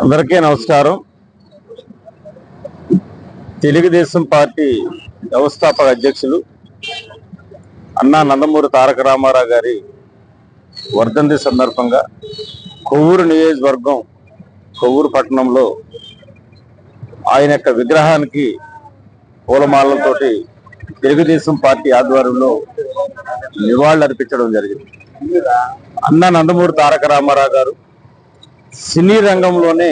అందరికీ నమస్కారం. తెలుగుదేశం పార్టీ వ్యవస్థాపక అధ్యక్షులు అన్నా నందమూరి తారక రామారావు గారి వర్ధంతి సందర్భంగా కొవ్వూరు నియోజకవర్గం కొవ్వూరు పట్టణంలో ఆయన యొక్క విగ్రహానికి పూలమాలతోటి తెలుగుదేశం పార్టీ ఆధ్వర్యంలో నివాళులు అర్పించడం జరిగింది. అన్న నందమూరి తారక రామారావు గారు సినీ రంగంలోనే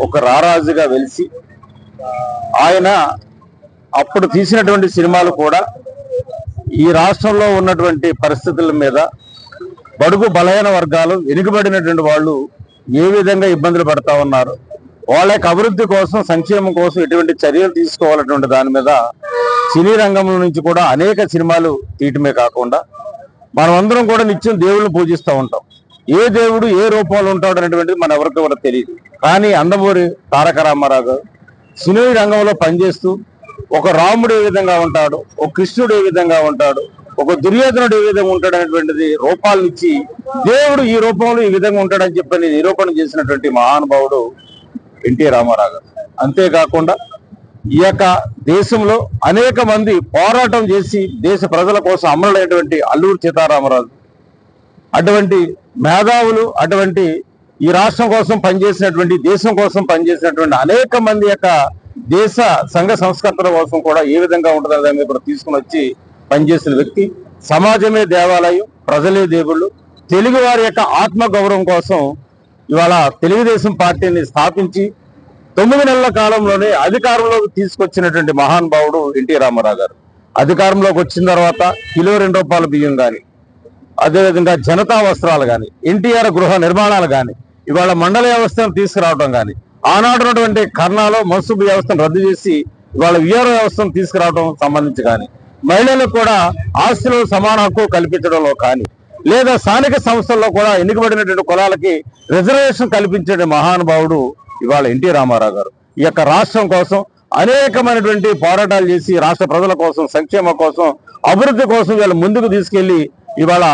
ఒక రారాజుగా వెలిసి ఆయన అప్పుడు తీసినటువంటి సినిమాలు కూడా ఈ రాష్ట్రంలో ఉన్నటువంటి పరిస్థితుల మీద బడుగు బలహీన వర్గాలు వెనుకబడినటువంటి వాళ్ళు ఏ విధంగా ఇబ్బందులు పడతా ఉన్నారు వాళ్ళ యొక్క అభివృద్ధి కోసం సంక్షేమం కోసం ఎటువంటి చర్యలు తీసుకోవాలటువంటి దాని మీద సినీ రంగం నుంచి కూడా అనేక సినిమాలు తీయటమే కాకుండా మనమందరం కూడా నిత్యం దేవుళ్ళని పూజిస్తూ ఉంటాం. ఏ దేవుడు ఏ రూపంలో ఉంటాడు అనేటువంటిది మన ఎవరికి కూడా తెలియదు. కానీ అందమూరి తారక రామారావు గారు సినీ రంగంలో పనిచేస్తూ ఒక రాముడు ఏ విధంగా ఉంటాడు ఒక కృష్ణుడు ఏ విధంగా ఉంటాడు ఒక దుర్యోధనుడు ఏ విధంగా ఉంటాడు అనేటువంటిది రూపాలనిచ్చి దేవుడు ఈ రూపంలో ఈ విధంగా ఉంటాడని చెప్పని నిరూపణ చేసినటువంటి మహానుభావుడు ఎన్టీ రామారావు గారు. అంతేకాకుండా ఈ యొక్క దేశంలో అనేక మంది పోరాటం చేసి దేశ ప్రజల కోసం అమరులైనటువంటి అల్లూరు సీతారామరాజు అటువంటి మేధావులు అటువంటి ఈ రాష్ట్రం కోసం పనిచేసినటువంటి దేశం కోసం పనిచేసినటువంటి అనేక మంది యొక్క దేశ సంఘ సంస్కర్తల కోసం కూడా ఏ విధంగా ఉంటుందో దాన్ని కూడా తీసుకుని వచ్చి పనిచేసిన వ్యక్తి. సమాజమే దేవాలయం ప్రజలే దేవుళ్ళు. తెలుగు వారి యొక్క ఆత్మ గౌరవం కోసం ఇవాళ తెలుగుదేశం పార్టీని స్థాపించి తొమ్మిది నెలల కాలంలోనే అధికారంలోకి తీసుకొచ్చినటువంటి మహానుభావుడు ఎన్టీ రామారావు గారు. అధికారంలోకి వచ్చిన తర్వాత కిలో రెండు రూపాయల బియ్యం కానీ అదేవిధంగా జనతా వస్త్రాలు కానీ ఎన్టీఆర్ గృహ నిర్మాణాలు కానీ ఇవాళ మండల వ్యవస్థను తీసుకురావడం కానీ ఆనాడున్నటువంటి కర్ణాలో మన్సూబ్ వ్యవస్థను రద్దు చేసి ఇవాళ విఆర్ వ్యవస్థను తీసుకురావడం సంబంధించి కానీ మహిళలకు కూడా ఆస్తులు సమాన హక్కు కల్పించడంలో కానీ లేదా స్థానిక సంస్థల్లో కూడా ఎన్నికబడినటువంటి కులాలకి రిజర్వేషన్ కల్పించే మహానుభావుడు ఇవాళ ఎన్టీ రామారావు గారు. ఈ యొక్క రాష్ట్రం కోసం అనేకమైనటువంటి పోరాటాలు చేసి రాష్ట్ర ప్రజల కోసం సంక్షేమం కోసం అభివృద్ధి కోసం వీళ్ళ ముందుకు తీసుకెళ్ళి ఇవాళ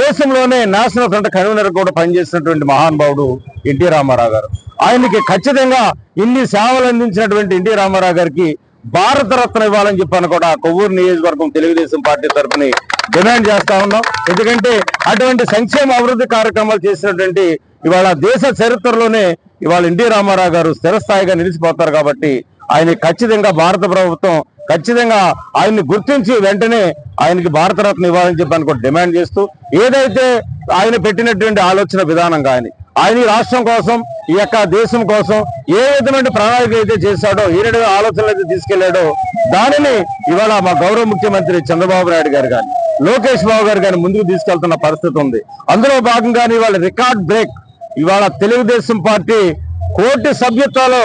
దేశంలోనే నేషనల్ ఫ్రంట్ కన్వీనర్ కూడా పనిచేసినటువంటి మహానుభావుడు ఎన్టీ రామారావు గారు. ఆయనకి ఖచ్చితంగా ఇన్ని సేవలు అందించినటువంటి ఎన్టీ రామారావు గారికి భారత రత్న ఇవ్వాలని చెప్పాను కూడా కొవ్వూరు నియోజకవర్గం తెలుగుదేశం పార్టీ తరఫుని డిమాండ్ చేస్తా ఉన్నాం. ఎందుకంటే అటువంటి సంక్షేమ అభివృద్ధి కార్యక్రమాలు చేసినటువంటి ఇవాళ దేశ చరిత్రలోనే ఇవాళ ఎన్టీ రామారావు గారు స్థిరస్థాయిగా నిలిచిపోతారు కాబట్టి ఆయన ఖచ్చితంగా భారత ప్రభుత్వం ఖచ్చితంగా ఆయన్ని గుర్తించి వెంటనే ఆయనకి భారతరత్న ఇవ్వాలని చెప్పి కూడా డిమాండ్ చేస్తూ ఏదైతే ఆయన పెట్టినటువంటి ఆలోచన విధానం కానీ ఆయన ఈ రాష్ట్రం కోసం ఈ యొక్క దేశం కోసం ఏ విధమైన ప్రణాళిక అయితే చేశాడో ఏ ఆలోచనలు అయితే తీసుకెళ్ళాడో దానిని ఇవాళ మా గౌరవ ముఖ్యమంత్రి చంద్రబాబు నాయుడు గారు కానీ లోకేష్ బాబు గారు కానీ ముందుకు తీసుకెళ్తున్న పరిస్థితి ఉంది. అందులో భాగంగానే ఇవాళ రికార్డ్ బ్రేక్ ఇవాళ తెలుగుదేశం పార్టీ కోటి సభ్యత్వాలు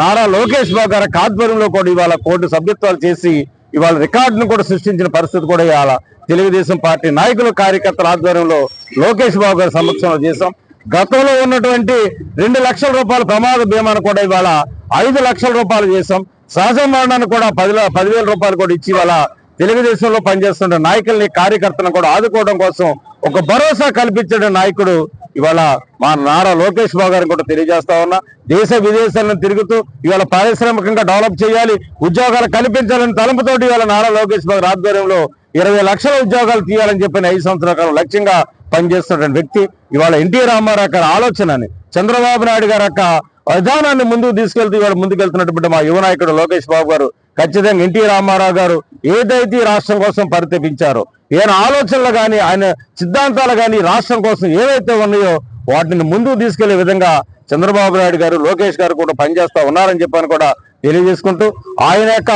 నారా లోకేష్ బాబు గారి ఆధ్వర్యంలో కూడా ఇవాళ కోటి సభ్యత్వాలు చేసి ఇవాళ రికార్డును కూడా సృష్టించిన పరిస్థితి కూడా ఇవాళ తెలుగుదేశం పార్టీ నాయకులు కార్యకర్తల ఆధ్వర్యంలో లోకేష్ బాబు గారి సమక్షంలో చేశాం. గతంలో ఉన్నటువంటి రెండు లక్షల రూపాయల ప్రమాద బీమాను కూడా ఇవాళ ఐదు లక్షల రూపాయలు చేశాం. సహజ మరణాన్ని కూడా పది పదివేల రూపాయలు కూడా ఇచ్చి ఇవాళ తెలుగుదేశంలో పనిచేస్తున్న నాయకుల్ని కార్యకర్తలను కూడా ఆదుకోవడం కోసం ఒక భరోసా కల్పించిన నాయకుడు ఇవాళ మా నారా లోకేష్ బాబు గారిని కూడా తెలియజేస్తా ఉన్నా. దేశ విదేశాలను తిరుగుతూ ఇవాళ పారిశ్రామికంగా డెవలప్ చేయాలి ఉద్యోగాలు కల్పించాలని తలంపుతోటి ఇవాళ నారా లోకేష్ బాబు ఆధ్వర్యంలో ఇరవై లక్షల ఉద్యోగాలు తీయాలని చెప్పిన ఐదు సంవత్సరాల కాలం లక్ష్యంగా పనిచేస్తున్న వ్యక్తి. ఇవాళ ఎన్టీ రామారావు గారి ఆలోచనని చంద్రబాబు నాయుడు గారి యొక్క విధానాన్ని ముందుకు తీసుకెళ్తూ ఇవాళ ముందుకెళ్తున్నటువంటి మా యువ నాయకుడు లోకేష్ బాబు గారు ఖచ్చితంగా ఎన్టీ రామారావు గారు ఏదైతే రాష్ట్రం కోసం పరితపించారో ఈయన ఆలోచనలు కానీ ఆయన సిద్ధాంతాలు కానీ రాష్ట్రం కోసం ఏవైతే ఉన్నాయో వాటిని ముందుకు తీసుకెళ్ళే విధంగా చంద్రబాబు నాయుడు గారు లోకేష్ గారు కూడా పనిచేస్తా ఉన్నారని చెప్పని కూడా తెలియజేసుకుంటూ ఆయన యొక్క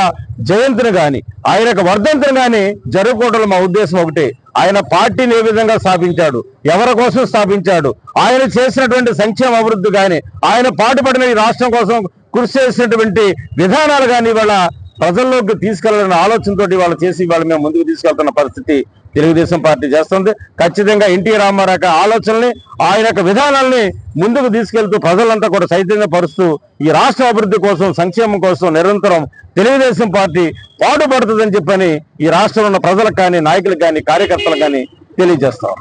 జయంతిని కానీ ఆయన యొక్క వర్ధంతిని కానీ జరుపుకోవడంలో మా ఉద్దేశం ఒకటి. ఆయన పార్టీని ఏ విధంగా స్థాపించాడు? ఎవరి కోసం స్థాపించాడు? ఆయన చేసినటువంటి సంక్షేమ అభివృద్ధి కానీ ఆయన పాటుపడిన ఈ రాష్ట్రం కోసం కృషి చేసినటువంటి విధానాలు కానీ ఇవాళ ప్రజల్లోకి తీసుకెళ్ళాలనే ఆలోచనతోటి వాళ్ళు చేసి ఇవాళ మేము ముందుకు తీసుకెళ్తున్న పరిస్థితి తెలుగుదేశం పార్టీ చేస్తుంది. ఖచ్చితంగా ఎన్టీ రామారావు ఆలోచనల్ని ఆయన యొక్క విధానాల్ని ముందుకు తీసుకెళ్తూ ప్రజలంతా కూడా చైతన్యపరుస్తూ ఈ రాష్ట్ర అభివృద్ధి కోసం సంక్షేమం కోసం నిరంతరం తెలుగుదేశం పార్టీ పాటుపడుతుందని చెప్పని ఈ రాష్ట్రంలో ఉన్న ప్రజలకు కానీ నాయకులకు కానీ కార్యకర్తలకు కానీ తెలియజేస్తాం.